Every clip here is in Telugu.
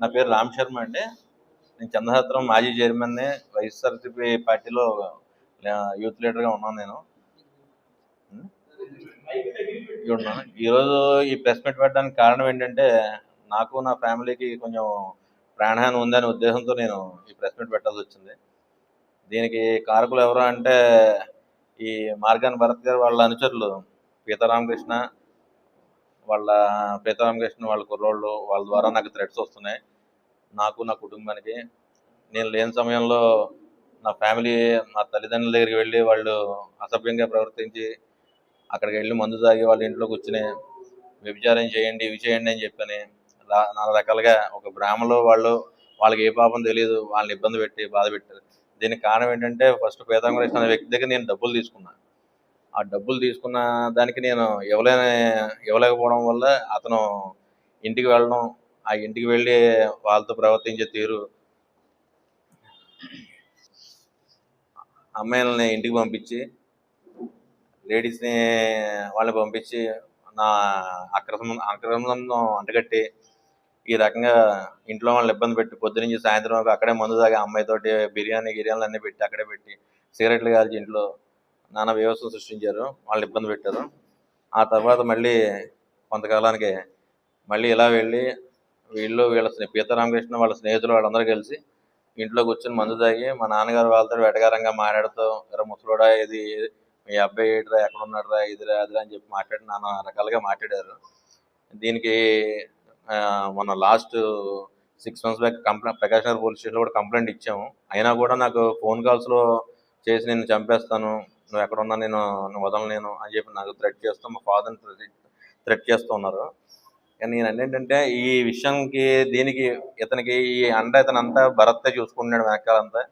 నా పేరు రామ్ శర్మ అండి. నేను చంద్రహాత్రం మాజీ చైర్మన్ని వైఎస్ఆర్సీపీ పార్టీలో యూత్ లీడర్గా ఉన్నాను నేను. ఉన్నాను. ఈరోజు ఈ ప్రెస్ మీట్ పెట్టడానికి కారణం ఏంటంటే నాకు నా ఫ్యామిలీకి కొంచెం ప్రాణహాని ఉందనే ఉద్దేశంతో నేను ఈ ప్రెస్ మీట్ పెట్టాల్సి వచ్చింది. దీనికి కారకులు ఎవరు అంటే ఈ మార్గాన్ భరత్ గారు వాళ్ళ అనుచరులు పీతారామకృష్ణ వాళ్ళ పీతారామకృష్ణ వాళ్ళ కుర్రోళ్ళు వాళ్ళ ద్వారా నాకు థ్రెడ్స్ వస్తున్నాయి. నాకు నా కుటుంబానికి. నేను లేని సమయంలో నా ఫ్యామిలీ నా తల్లిదండ్రుల దగ్గరికి వెళ్ళి వాళ్ళు అసభ్యంగా ప్రవర్తించి అక్కడికి వెళ్ళి మందు తాగి వాళ్ళ ఇంట్లో కూర్చుని వ్యభిచారం చేయండి ఇవి చేయండి అని చెప్పని నాలుగు రకాలుగా ఒక బ్రాహ్మలో వాళ్ళు వాళ్ళకి ఏ పాపం తెలియదు వాళ్ళని ఇబ్బంది పెట్టి బాధ పెట్టారు. దీనికి కారణం ఏంటంటే ఫస్ట్ పీతాంబరేశ్వర అనే వ్యక్తి దగ్గర నేను డబ్బులు తీసుకున్నా. ఆ డబ్బులు తీసుకున్న దానికి నేను ఇవ్వలేని ఇవ్వలేకపోవడం వల్ల అతను ఇంటికి వెళ్ళడం ఆ ఇంటికి వెళ్ళి వాళ్ళతో ప్రవర్తించే తీరు అమ్మాయిలని ఇంటికి పంపించి లేడీస్ని వాళ్ళని పంపించి నా అక్రమం అక్రమంలో అంటగట్టి ఈ రకంగా ఇంట్లో వాళ్ళని ఇబ్బంది పెట్టి పొద్దునుంచి సాయంత్రం వరకు అక్కడే మందు తాగి అమ్మాయితోటి బిర్యానీ గిర్యానీలు అన్నీ పెట్టి అక్కడే పెట్టి సిగరెట్లు కాల్చి ఇంట్లో నానా వ్యవస్థ సృష్టించారు. వాళ్ళని ఇబ్బంది పెట్టారు. ఆ తర్వాత మళ్ళీ కొంతకాలానికి మళ్ళీ ఇలా వెళ్ళి వీళ్ళు వీళ్ళ స్నే- పీతారామకృష్ణ వాళ్ళ స్నేహితులు వాళ్ళందరూ కలిసి ఇంట్లో కూర్చొని మందు తాగి మా నాన్నగారు వాళ్ళతో వేటగారంగా మాట్లాడుతూ ఎరా ముసలోడా ఇది మీ అబ్బాయి ఏడురా ఎక్కడ ఉన్నాడురా ఇదిరా అదిరా అని చెప్పి మాట్లాడి నానా రకాలుగా మాట్లాడారు. దీనికి మన మొన్న last six months back complaint Prakash Nagar police స్టేషన్లో కూడా కంప్లైంట్ ఇచ్చాము. అయినా కూడా నాకు ఫోన్ కాల్స్లో చేసి నేను చంపేస్తాను నువ్వు ఎక్కడ ఉన్నా నేను నువ్వు వదలను నేను అని చెప్పి నాకు థ్రెట్ చేస్తూ మా ఫాదర్ని థ్రెట్ చేస్తూ ఉన్నారు. కానీ నేను ఏంటంటే ఈ విషయంకి దీనికి ఇతనికి ఈ అండ ఇతను అంతా భరత్తే చూసుకుంటున్నాడు వెనకాలంతా.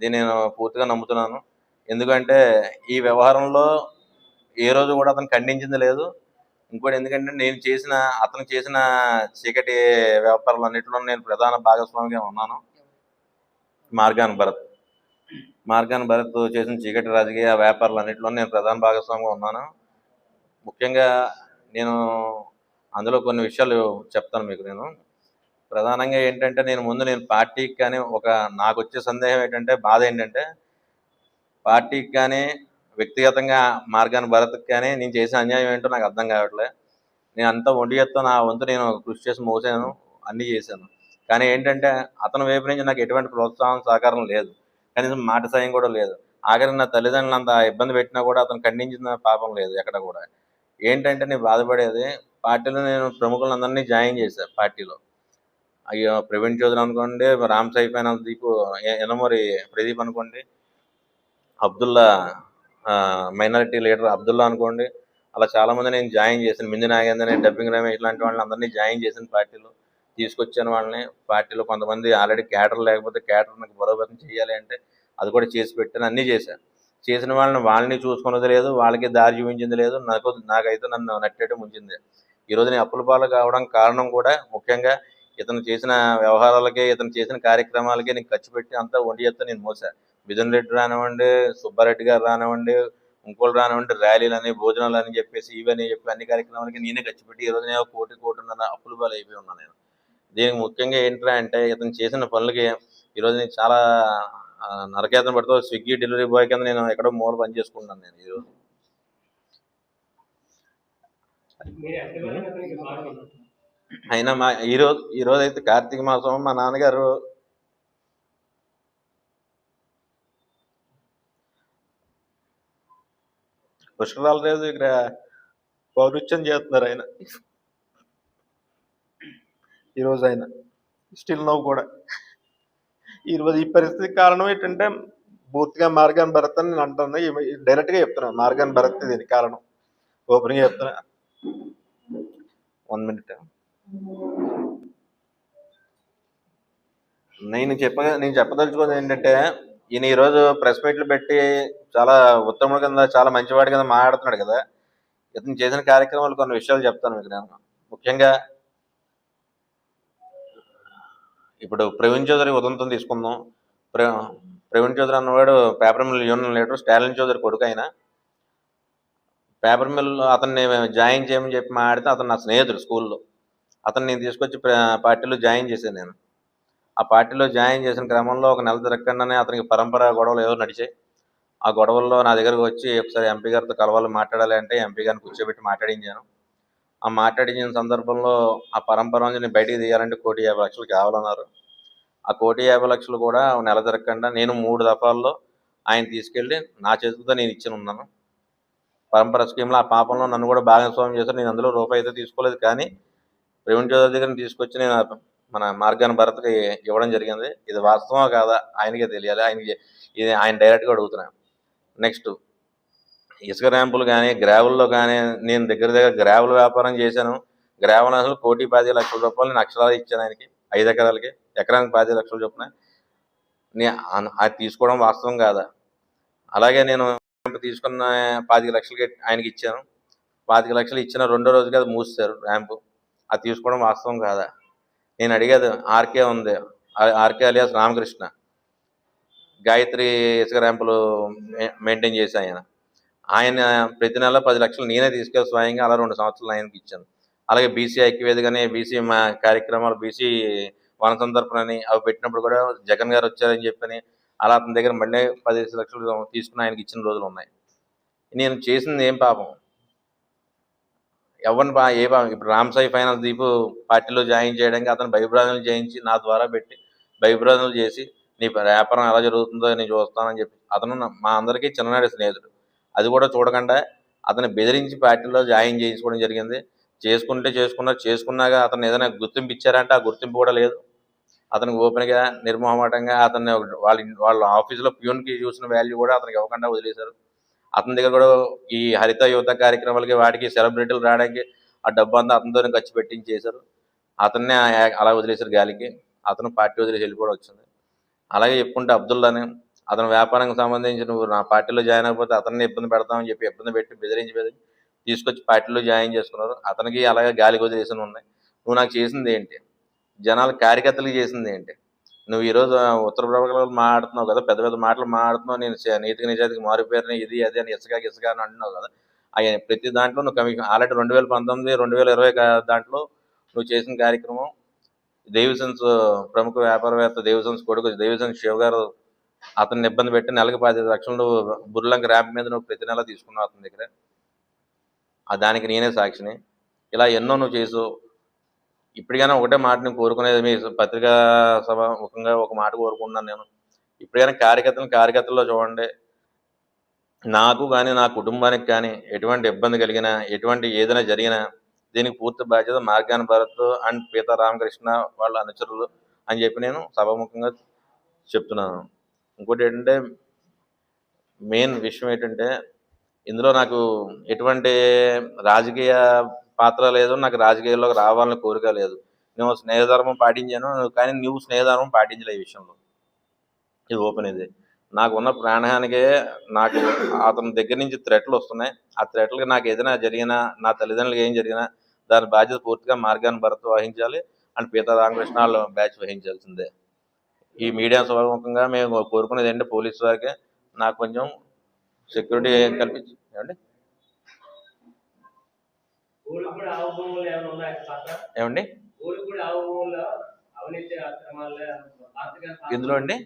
దీన్ని నేను పూర్తిగా నమ్ముతున్నాను. ఎందుకంటే ఈ వ్యవహారంలో ఏ రోజు కూడా అతను ఖండించింది లేదు. ఇంకోటి ఎందుకంటే నేను చేసిన అతను చేసిన చీకటి వ్యాపారాలు అన్నింటిలో నేను ప్రధాన భాగస్వామిగా ఉన్నాను. మార్గాన్ భరత్. మార్గాన్ భరత్ చేసిన చీకటి రాజకీయ వ్యాపారాలు అన్నింటిలో నేను ప్రధాన భాగస్వామిగా ఉన్నాను. ముఖ్యంగా నేను అందులో కొన్ని విషయాలు చెప్తాను మీకు నేను. ప్రధానంగా ఏంటంటే నేను ముందు నేను పార్టీకి కానీ ఒక నాకు వచ్చే సందేహం ఏంటంటే బాధ ఏంటంటే పార్టీకి కానీ వ్యక్తిగతంగా మార్గాన్ని భరత్కి కానీ నేను చేసిన అన్యాయం ఏంటో నాకు అర్థం కావట్లే. నేను అంతా ఒంటి చేత్తో నా వంతు నేను కృషి చేసి మోసాను అన్నీ చేశాను. కానీ ఏంటంటే అతని వైపు నుంచి నాకు ఎటువంటి ప్రోత్సాహం సహకారం లేదు. కనీసం మాట సాయం కూడా లేదు. ఆఖరి నా తల్లిదండ్రులు అంత ఇబ్బంది పెట్టినా కూడా అతను ఖండించిన పాపం లేదు ఎక్కడ కూడా. ఏంటంటే నేను బాధపడేది పార్టీలో నేను ప్రముఖులందరినీ జాయిన్ చేశాను పార్టీలో. అయ్యో ప్రవీణ్ చౌదరి అనుకోండి రామ్ సాయి ఫైనాన్స్ దీపు ఎనమూరి ప్రదీప్ అనుకోండి అబ్దుల్లా మైనారిటీ లీడర్ అబ్దుల్లా అనుకోండి. అలా చాలా మంది నేను జాయిన్ చేశాను. మింది నాగేంద్ర డబ్బింగ్ రమేష్ ఇలాంటి వాళ్ళని అందరినీ జాయిన్ చేసిన పార్టీలో. తీసుకొచ్చాను వాళ్ళని. పార్టీలో కొంతమంది ఆల్రెడీ క్యాటర్ లేకపోతే క్యాటర్ నాకు బలోపేతం చేయాలి అంటే అది కూడా చేసి పెట్టాను. అన్నీ చేశాను చేసిన వాళ్ళని వాళ్ళని చూసుకున్నది లేదు. వాళ్ళకి దారి చూపించింది లేదు. నాకు నాకైతే నన్ను నట్టేయడం ముంచింది. ఈరోజు నేను అప్పుల పాలు కావడం కారణం కూడా ముఖ్యంగా ఇతను చేసిన వ్యవహారాలకే ఇతను చేసిన కార్యక్రమాలకే నేను ఖర్చు పెట్టి అంతా వండి చేస్తా నేను మోసా మిథున్ రెడ్డి రానివ్వండి సుబ్బారెడ్డి గారు రానివ్వండి ఇంకోళ్ళు రానివ్వండి ర్యాలీలని భోజనాలు అని చెప్పేసి ఇవని చెప్పి అన్ని కార్యక్రమాలకి నేనే ఖర్చు పెట్టి ఈ రోజు నేను కోటి కోటిన్నర అప్పుల పాలు అయిపోయి ఉన్నాను నేను. దీనికి ముఖ్యంగా ఏంట్రా అంటే ఇతను చేసిన పనులకి ఈరోజు నేను చాలా నరకేతన పడుతూ స్విగ్గీ డెలివరీ బాయ్ కింద నేను ఎక్కడో మూల పని చేసుకుంటున్నాను నేను ఈరోజు అయినా మా ఈరోజు ఈరోజు అయితే కార్తీక మాసం మా నాన్నగారు పుష్కరాల రోజు ఇక్కడ. పౌరుత్యం చేస్తున్నారు ఆయన. ఈరోజు ఆయన. స్టిల్ నవ్వు కూడా. ఈరోజు ఈ పరిస్థితి కారణం ఏంటంటే పూర్తిగా మార్గాన్ భరత్ అని నేను అంటున్నా డైరెక్ట్గా చెప్తున్నా. మార్గాన్ భరత్ దీనికి కారణం. ఓపెన్గా చెప్తున్నా. వన్ మినిట్ నేను చెప్ప నేను చెప్పదలుచుకోదు ఏంటంటే ఈయన ఈరోజు ప్రెస్ మీట్లు పెట్టి చాలా ఉత్తముడి కింద చాలా మంచివాడి కింద మాట్లాడుతున్నాడు కదా. ఇతను చేసిన కార్యక్రమాలు కొన్ని విషయాలు చెప్తాను మీకు నేను. ముఖ్యంగా ఇప్పుడు ప్రవీణ్ చౌదరి ఉదంతం తీసుకుందాం. ప్ర ప్రవీణ్ చౌదరి అన్నవాడు paper mill union leader Stalin Chowdary కొడుకు ఆయన. పేపర్ మిల్ అతన్ని జాయిన్ చేయమని చెప్పి మాడితే అతను నా స్నేహితుడు స్కూల్లో. అతన్ని నేను తీసుకొచ్చి పార్టీలో జాయిన్ చేశాను నేను. ఆ పార్టీలో జాయిన్ చేసిన క్రమంలో ఒక నెల తిరగకుండానే అతనికి పరంపర గొడవలు ఏవో నడిచాయి. ఆ గొడవల్లో నా దగ్గరకు వచ్చి ఒకసారి ఎంపీ గారితో కలవాలి మాట్లాడాలి అంటే ఎంపీ గారిని కూర్చోబెట్టి మాట్లాడించాను ఆ మాట్లాడించిన సందర్భంలో ఆ పరంపర నుంచి నేను బయటికి తీయాలంటే కోటి యాభై లక్షలు కావాలన్నారు. ఆ కోటి యాభై లక్షలు కూడా నెల జరగకుండా నేను మూడు దఫాల్లో ఆయన తీసుకెళ్ళి నా చేతులతో నేను ఇచ్చిన ఉన్నాను. పరంపర స్కీమ్లో ఆ పాపంలో నన్ను కూడా భాగస్వామ్యం చేశారు. నేను అందులో రూపాయి అయితే తీసుకోలేదు కానీ ప్రవీణ్ చౌదరి దగ్గర తీసుకొచ్చి నేను మన మార్గాన్ భరత్కి ఇవ్వడం జరిగింది. ఇది వాస్తవం కాదా? ఆయనకే తెలియాలి. ఆయనకి ఇది ఆయన డైరెక్ట్గా అడుగుతున్నాను. నెక్స్ట్ ఇసుక ర్యాంపులు కానీ గ్రావెల్లో కానీ నేను దగ్గర దగ్గర గ్రావెల్ వ్యాపారం చేశాను. గ్రావెల్ అసలు కోటి పది లక్షల రూపాయలు నేను అక్షరాలు ఇచ్చాను ఆయనకి ఐదు ఎకరాలకి. ఎకరానికి పది లక్షలు చొప్పున. నేను అది తీసుకోవడం వాస్తవం కాదా? అలాగే నేను తీసుకున్న పాతిక లక్షలకి ఆయనకి ఇచ్చాను. పాతిక లక్షలు ఇచ్చిన రెండో రోజుకి అది మూసారు ర్యాంపు. అది తీసుకోవడం వాస్తవం కాదా? నేను అడిగేది ఆర్కే ఉంది. RK alias Ramakrishna. గాయత్రి ఇసుక ర్యాంపులు మెయింటైన్ చేసి ఆయన. ఆయన ప్రతి నెల పది లక్షలు నేనే తీసుకెళ్ళి స్వయంగా అలా రెండు సంవత్సరాలు ఆయనకి ఇచ్చాను. అలాగే బీసీ ఐక్యవేదికనే బీసీ మా కార్యక్రమాలు బీసీ వన సందర్భనని అవి పెట్టినప్పుడు కూడా జగన్ గారు వచ్చారని చెప్పని అలా అతని దగ్గర మళ్ళీ పదిహేను లక్షలు తీసుకుని ఆయనకి ఇచ్చిన రోజులు ఉన్నాయి. నేను చేసింది ఏం పాపం? ఎవరిని బా ఏ పాపం? ఇప్పుడు రామ్ సాయి ఫైనాన్స్ దీపు పార్టీలో జాయిన్ చేయడానికి అతను భయభ్రాజనలు చేయించి నా ద్వారా పెట్టి భయభ్రాజనలు చేసి నీ వ్యాపారం ఎలా జరుగుతుందో నేను చూస్తానని చెప్పి అతను మా అందరికీ చిన్ననాటి స్నేహితుడు. అది కూడా చూడకుండా అతను బెదిరించి పార్టీలో జాయిన్ చేయించుకోవడం జరిగింది. చేసుకుంటే చేసుకున్నా చేసుకున్నాక అతను ఏదైనా గుర్తింపు ఇచ్చారంటే ఆ గుర్తింపు కూడా లేదు. అతనికి ఓపెన్గా నిర్మోహమాటంగా అతన్ని వాళ్ళ వాళ్ళ ఆఫీసులో ప్యూన్కి చూసిన వాల్యూ కూడా అతనికి ఇవ్వకుండా వదిలేశారు. అతని దగ్గర కూడా ఈ హరిత యువత కార్యక్రమాలకి వాటికి సెలబ్రిటీలు రావడానికి ఆ డబ్బు అంతా అతనితోనే ఖర్చు పెట్టించేశారు. అతన్నే ఆ- అలా వదిలేశారు గాలికి. అతను పార్టీ వదిలేసి వెళ్ళిపోవడం వచ్చింది. అలాగే చెప్పుకుంటే అబ్దుల్లాని అతని వ్యాపారానికి సంబంధించి నువ్వు నా పార్టీలో జాయిన్ అయిపోతే అతన్ని ఇబ్బంది పెడతామని చెప్పి ఇబ్బంది పెట్టి బెదిరించి బెదిరించి తీసుకొచ్చి పార్టీలో జాయిన్ చేసుకున్నారు. అతనికి అలాగే గాలి వదిలేసిన ఉన్నాయి. నువ్వు నాకు చేసింది ఏంటి? జనాల కార్యకర్తలకు చేసింది ఏంటి? నువ్వు ఈరోజు ఉత్తర ప్రభావాలు మాట్లాడుతున్నావు కదా పెద్ద పెద్ద మాటలు మాట్లాడుతున్నావు నేను నీతికి నిజాతికి మారిపోయారని ఇది అది అని ఇసుక ఇసుక అని అంటున్నావు కదా. అయ్యా ప్రతి దాంట్లో నువ్వు కమిషన్ ఆల్రెడీ రెండు వేల పంతొమ్మిది రెండు వేల ఇరవై దాంట్లో నువ్వు చేసిన కార్యక్రమం దేవిసన్స్ ప్రముఖ వ్యాపారవేత్త దేవిసన్స్ కొడుకు దేవిసన్స్ శివ గారు అతన్ని ఇబ్బంది పెట్టి నెలకు పదిహేను లక్షలు బుర్లంక ర్యాంప్ మీద నువ్వు ప్రతి నెల తీసుకున్నావు అతని దగ్గర. ఆ దానికి నేనే సాక్షిని. ఇలా ఎన్నో నువ్వు చేసు ఇప్పటికైనా ఒకటే మాట నేను కోరుకునేది మీ పత్రికా సభ ముఖంగా ఒక మాట కోరుకుంటున్నాను నేను. ఇప్పటికైనా కార్యకర్తలను కార్యకర్తల్లో చూడండి. నాకు కానీ నా కుటుంబానికి కానీ ఎటువంటి ఇబ్బంది కలిగినా ఎటువంటి ఏదైనా జరిగినా దీనికి పూర్తి బాధ్యత మార్గాన్ భరత్ అండ్ పీతా రామకృష్ణ వాళ్ళ అనుచరులు అని చెప్పి నేను సభాముఖంగా చెప్తున్నాను. ఇంకోటి ఏంటంటే మెయిన్ విషయం ఏంటంటే ఇందులో నాకు ఎటువంటి రాజకీయ పాత్ర లేదు నాకు రాజకీయాల్లోకి రావాలని కోరిక లేదు. నేను స్నేహధర్మం పాటించాను కానీ నువ్వు స్నేహధర్మం పాటించలే ఈ విషయంలో. ఇది ఓపెన్ ఇది. నాకు ఉన్న ప్రాణహానికే నాకు అతని దగ్గర నుంచి థ్రెట్లు వస్తున్నాయి. ఆ థ్రెట్లకి నాకు ఏదైనా జరిగినా నా తల్లిదండ్రులకు ఏం జరిగినా దాని బాధ్యత పూర్తిగా మార్గాన్ని భరత్ వహించాలి. అండ్ పీతా రామకృష్ణ వాళ్ళు బ్యాచ్ వహించాల్సిందే. ఈ మీడియా సభాముఖంగా మేము కోరుకునేది ఏంటంటే పోలీసు వారికి నాకు కొంచెం సెక్యూరిటీ కల్పించి ఏమండి? ఏమండి? ఇందులో అండి.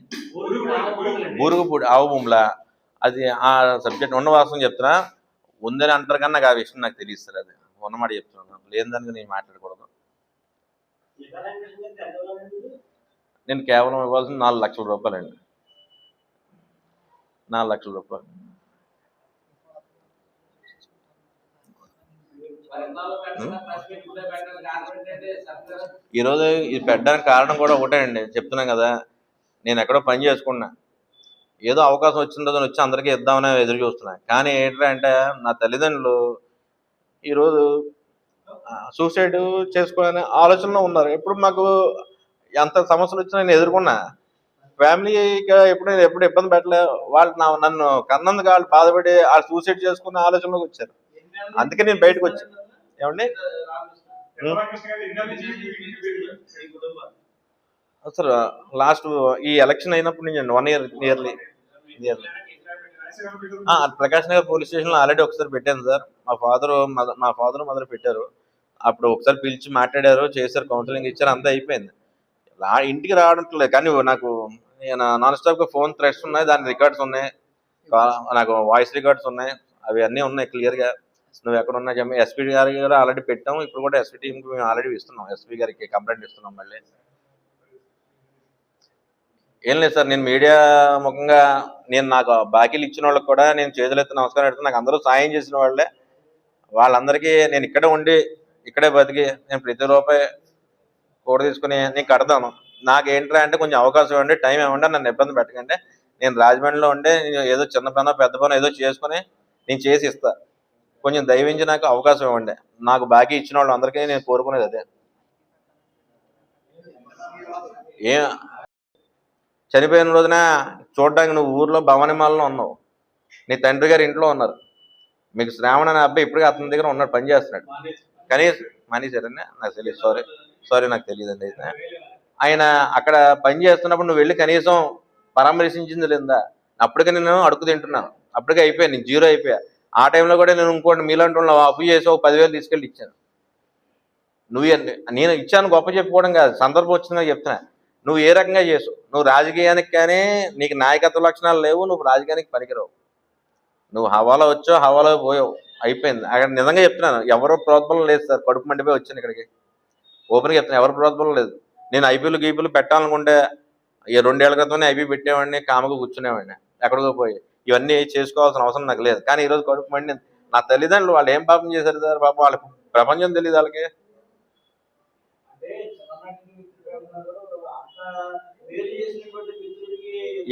బూరుగుపూడి ఆవు భూముల అది ఆ సబ్జెక్ట్ ఉన్న వాస్తవం చెప్తున్నా. ఉందని అంటారు కానీ నాకు ఆ విషయం నాకు తెలియదు సార్ అది. ఉన్నమాట చెప్తున్నాను. లేని దానికి నేను మాట్లాడకూడదు. నేను కేవలం ఇవ్వాల్సిన నాలుగు లక్షల రూపాయలండి. నాలుగు లక్షల రూపాయలు. ఈరోజు ఇది పెట్టడానికి కారణం కూడా ఒకటే అండి చెప్తున్నాం కదా నేను ఎక్కడో పని చేసుకున్నా. ఏదో అవకాశం వచ్చిందో వచ్చి అందరికీ ఇద్దామని ఎదురు చూస్తున్నా. కానీ ఏంటంటే నా తల్లిదండ్రులు ఈరోజు సూసైడ్ చేసుకోవాలనే ఆలోచనలో ఉన్నారు. ఎప్పుడు మాకు ఎంత సమస్యలు వచ్చినా నేను ఎదుర్కొన్నా. ఫ్యామిలీగా ఎప్పుడు నేను ఎప్పుడు ఇబ్బంది పెట్టలే. వాళ్ళు నా నన్ను కన్నందుకు వాళ్ళు బాధపడి వాళ్ళు సూసైడ్ చేసుకునే ఆలోచనలోకి వచ్చారు. అందుకే నేను బయటకు వచ్చాను ఏమండి? సార్ లాస్ట్ ఈ ఎలక్షన్ అయినప్పటి నుంచి one year nearly nearly Prakash Nagar police స్టేషన్లో ఆల్రెడీ ఒకసారి పెట్టాను సార్. మా ఫాదర్ మా ఫాదర్ మదర్ పెట్టారు. అప్పుడు ఒకసారి పిలిచి మాట్లాడారు చేశారు కౌన్సిలింగ్ ఇచ్చారు అంతా అయిపోయింది. రా ఇంటికి రావడం లేదు కానీ నాకు నాన్ స్టాప్గా ఫోన్ థ్రెడ్స్ ఉన్నాయి దాని రికార్డ్స్ ఉన్నాయి నాకు వాయిస్ రికార్డ్స్ ఉన్నాయి అవి అన్నీ ఉన్నాయి క్లియర్గా నువ్వు ఎక్కడ ఉన్నా చెప్పి. ఎస్పీ గారికి కూడా ఆల్రెడీ పెట్టాము ఇప్పుడు కూడా ఎస్పీ టీంకి మేము ఆల్రెడీ ఇస్తున్నాం. ఎస్పీ గారికి కంప్లైంట్ ఇస్తున్నాం మళ్ళీ. ఏం లేదు సార్ నేను మీడియా ముఖంగా నేను నాకు బాకీలు ఇచ్చిన వాళ్ళకి కూడా నేను చేతులెత్తి నమస్కారం పెడుతున్నాను నాకు అందరూ సాయం చేసిన వాళ్ళే. వాళ్ళందరికీ నేను ఇక్కడే ఉండి ఇక్కడే బతికి నేను ప్రతి రూపాయి కూడ తీసుకుని నేను కడతాను. నాకు ఏంట్రా అంటే కొంచెం అవకాశం ఇవ్వండి టైం ఇవ్వండి నన్ను ఇబ్బంది పెట్టకండి. నేను రాజమండ్రిలో ఉండి ఏదో చిన్న పనో పెద్ద పనో ఏదో చేసుకుని నేను చేసి ఇస్తా. కొంచెం దయవించి నాకు అవకాశం ఇవ్వండి. నాకు బాకీ ఇచ్చిన వాళ్ళు అందరికీ నేను కోరుకునేది అదే. ఏ? చనిపోయిన రోజున చూడడానికి నువ్వు ఊర్లో భవనిమాలలో ఉన్నావు. నీ తండ్రి గారి ఇంట్లో ఉన్నారు. మీకు శ్రావణ అనే అబ్బాయి ఇప్పటికీ అతని దగ్గర ఉన్నాడు పని చేస్తున్నాడు. కనీసం మనీసారని నాకు తెలియదు. సారీ సారీ నాకు తెలియదండి అయితే. ఆయన అక్కడ పని చేస్తున్నప్పుడు నువ్వు వెళ్ళి కనీసం పరామర్శించింది లేదా? అప్పటికే నేను అడుగు తింటున్నాను అప్పటికే అయిపోయా నేను జీరో అయిపోయా. ఆ టైంలో కూడా నేను ఇంకోటి మీలాంటి అప్పు చేసి ఒక పదివేలు తీసుకెళ్ళి ఇచ్చాను. నువ్వు నేను ఇచ్చాను గొప్ప చెప్పుకోవడం కాదు సందర్భం వచ్చిందని చెప్తున్నా. నువ్వు ఏ రకంగా చేసు నువ్వు రాజకీయానికి కానీ నీకు నాయకత్వ లక్షణాలు లేవు నువ్వు రాజకీయానికి పనికిరావు. నువ్వు హవాలో వచ్చావు హవాలో పోయావు. అయిపోయింది. అక్కడ నిజంగా చెప్తున్నాను ఎవరో ప్రోత్బలం లేదు సార్. కడుపు మండిపోయి వచ్చాను ఇక్కడికి. ఓపెన్గా చెప్తాను ఎవరు ప్రోత్బలం లేదు. నేను ఐపీఎల్ గీపీలు పెట్టాలనుకుంటే ఈ రెండేళ్ళ క్రితమే ఐపీ పెట్టేవాడిని కామగా కూర్చునేవాడిని ఎక్కడికో పోయి. ఇవన్నీ చేసుకోవాల్సిన అవసరం నాకు లేదు. కానీ ఈరోజు కడుపు మండి నా తల్లిదండ్రులు వాళ్ళు ఏం పాపం చేశారు సార్? పాపం వాళ్ళకి ప్రపంచం తెలియదు వాళ్ళకి.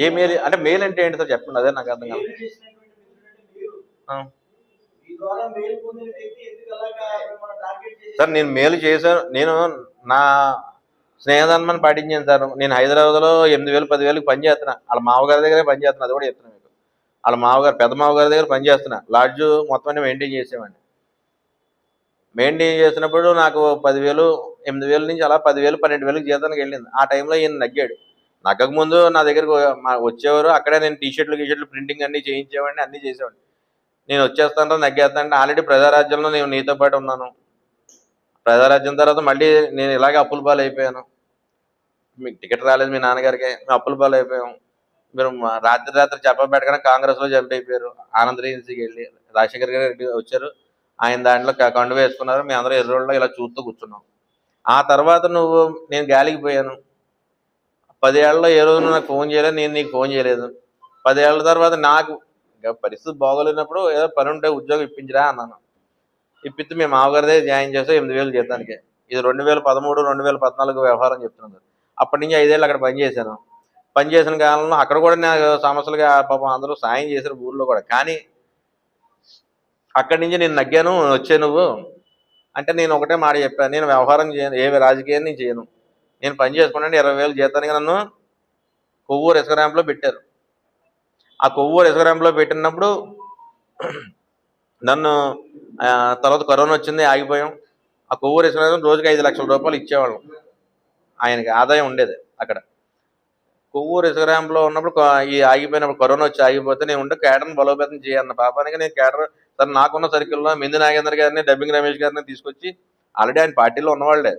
ఏ మేలు అంటే మేలు అంటే ఏంటి సార్? చెప్పండి. అదే నాకు అర్థం కాదు. సార్ నేను మేలు చేశాను నేను నా స్నేహధర్మాన్ని పాటించాను సార్. నేను హైదరాబాద్లో ఎనిమిది వేలు పదివేలకు పని చేస్తున్నా. వాళ్ళ మామగారి దగ్గరే పని చేస్తున్నా. అది కూడా చెప్తున్నా మీకు. వాళ్ళ మామగారు పెద్ద మామగారి దగ్గర పని చేస్తున్నా. లాడ్జ్ మొత్తం అన్ని మెయింటైన్ చేసేవాడిని. మెయింటైన్ చేసినప్పుడు నాకు పదివేలు ఎనిమిది వేల నుంచి అలా పదివేలు పన్నెండు వేలకు జీతానికి వెళ్ళింది. ఆ టైంలో ఈయన నగ్గాడు. నగ్గక ముందు నా దగ్గరకు మా- వచ్చేవారు. అక్కడే నేను టీ షర్ట్లు గీ షర్ట్లు ప్రింటింగ్ అన్ని చేయించేవాడిని అన్ని చేసేవాడిని. నేను వచ్చేస్తాను నగ్గేస్తాను ఆల్రెడీ ప్రజారాజ్యంలో నేను నీతో పాటు ఉన్నాను. ప్రజారాజ్యం తర్వాత మళ్ళీ నేను ఇలాగే అప్పుల పాలు అయిపోయాను మీకు టికెట్ రాలేదు మీ నాన్నగారికి మేము అప్పుల పాలు అయిపోయాం మీరు రాత్రి రాత్రి చెప్పబెట్టగానే కాంగ్రెస్లో జంప్ అయిపోయారు. ఆనంద్ వెళ్ళి రాజశేఖర్ గారు వచ్చారు. ఆయన దాంట్లో కండు వేసుకున్నారు. మేము అందరూ ఎర్రోళ్ళలో ఇలా చూస్తూ కూర్చున్నాం. ఆ తర్వాత నువ్వు నేను గాలికి పోయాను. పదేళ్ళలో ఏ రోజు నాకు ఫోన్ చేయలేదు నేను నీకు ఫోన్ చేయలేదు. పదేళ్ళ తర్వాత నాకు ఇంకా పరిస్థితి బాగోలేనప్పుడు ఏదో పని ఉంటే ఉద్యోగం ఇప్పించరా అన్నాను. ఇప్పిస్తే మేము మామగారిదే జాయిన్ చేస్తే ఎనిమిది వేలు జీతానికి ఇది రెండు వేల పదమూడు రెండు వేల పద్నాలుగు వ్యవహారం చెప్తున్నాను అప్పటి నుంచి ఐదేళ్ళు అక్కడ పని చేశాను. పని చేసిన కాలంలో అక్కడ కూడా నాకు సమస్యలుగా పాపం అందరూ సాయం చేశారు ఊర్లో కూడా. కానీ అక్కడి నుంచి నేను నగ్గాను వచ్చే నువ్వు. అంటే నేను ఒకటే మాట చెప్పాను నేను వ్యవహారం చేయను ఏ రాజకీయాన్ని నేను చేయను. నేను పని చేసుకున్నాను ఇరవై వేలు జీతానికి నన్ను కొవ్వూరు ఇసుక ర్యాంప్లో పెట్టారు. ఆ కొవ్వూరు ఇసుక పెట్టినప్పుడు నన్ను తర్వాత కరోనా వచ్చింది ఆగిపోయాం. ఆ కొవ్వూరు ఇసుక రోజుకి ఐదు లక్షల రూపాయలు ఇచ్చేవాళ్ళం. ఆయనకి ఆదాయం ఉండేది అక్కడ. కొవ్వూరు ఇసుక ఉన్నప్పుడు ఈ ఆగిపోయినప్పుడు కరోనా వచ్చి ఆగిపోతే నేను ఉంటే కేడర్ని బలోపేతం చేయన్న పాపానికి నేను కేడర్ సార్ నాకున్న సర్కిల్లో మింది నాగేంద్ర గారిని డబ్బింగ్ రమేష్ గారిని తీసుకొచ్చి ఆల్రెడీ ఆయన పార్టీలో ఉన్నవాళ్ళే.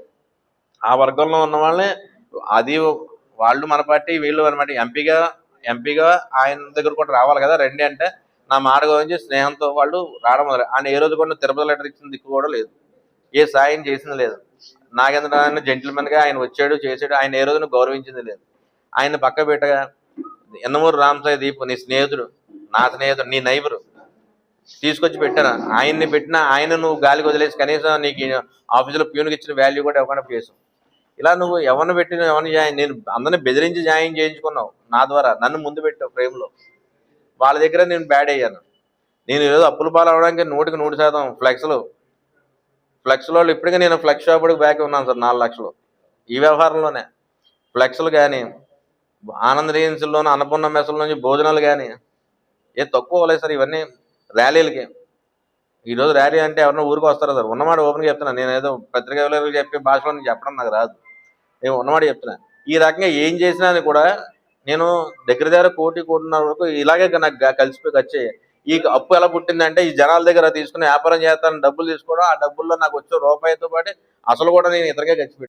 ఆ వర్గంలో ఉన్న వాళ్ళే అది వాళ్ళు మన పార్టీ వీళ్ళు అనమాట ఎంపీగా ఎంపీగా ఆయన దగ్గర కూడా రావాలి కదా రండి అంటే నా మాట గురించి స్నేహంతో వాళ్ళు రావడం మొదలు ఆయన ఏ రోజు కూడా తిరుపతి లెటర్ ఇచ్చిన దిక్కు కూడా లేదు. ఏ సాయం చేసింది లేదు. నాగేంద్ర ఆయన జెంటిల్మెన్గా ఆయన వచ్చాడు చేసాడు ఆయన ఏ రోజున గౌరవించింది లేదు. ఆయన పక్క పెట్టగా ఎన్నమూరు రామసాయి దీపు నీ స్నేహితుడు నా స్నేహితుడు నీ నైబరు తీసుకొచ్చి పెట్టాను. ఆయన్ని పెట్టిన ఆయన నువ్వు గాలికి వదిలేసి కనీసం నీకు ఆఫీసులో ప్యూన్కి ఇచ్చిన వాల్యూ కూడా ఇవ్వకుండా చేసావు ఇలా నువ్వు ఎవరిని పెట్టిన ఎవరిని జాయిన్ నేను అందరిని బెదిరించి జాయిన్ చేయించుకున్నావు నా ద్వారా నన్ను ముందు పెట్టావు ఫ్రేమ్లో. వాళ్ళ దగ్గర నేను బ్యాడ్ అయ్యాను. నేను ఈరోజు అప్పుల పాలు అవడానికి నూటికి నూరు శాతం ఫ్లెక్స్లు ఫ్లెక్స్లో ఇప్పటికీ నేను ఫ్లెక్స్ షాపుడికి బ్యాక్ ఉన్నాను సార్ నాలుగు లక్షలు. ఈ వ్యవహారంలోనే. ఫ్లెక్స్లు కానీ ఆనంద రీన్స్లోని అన్నపూర్ణ మెస్ల నుంచి భోజనాలు కానీ ఏ తక్కువ లేదు సార్ ఇవన్నీ ర్యాలీలకి. ఈ రోజు ర్యాలీ అంటే ఎవరన్నా ఊరికి వస్తారా సార్? ఉన్నమాట ఓపెన్గా చెప్తున్నా. నేను ఏదో పత్రికా విలేకరులకు చెప్పే భాషలో చెప్పడం నాకు రాదు. నేను ఉన్నమాట చెప్తున్నా. ఈ రకంగా ఏం చేసినా అని కూడా నేను దగ్గర దగ్గర కోటి కోటిన్నర వరకు ఇలాగే నాకు కలిసిపోయి వచ్చే ఈ అప్పు ఎలా పుట్టిందంటే ఈ జనాల దగ్గర తీసుకుని వ్యాపారం చేస్తాను డబ్బులు తీసుకోవడం ఆ డబ్బుల్లో నాకు వచ్చే రూపాయితో పాటు అసలు కూడా నేను ఇతరగా ఖర్చు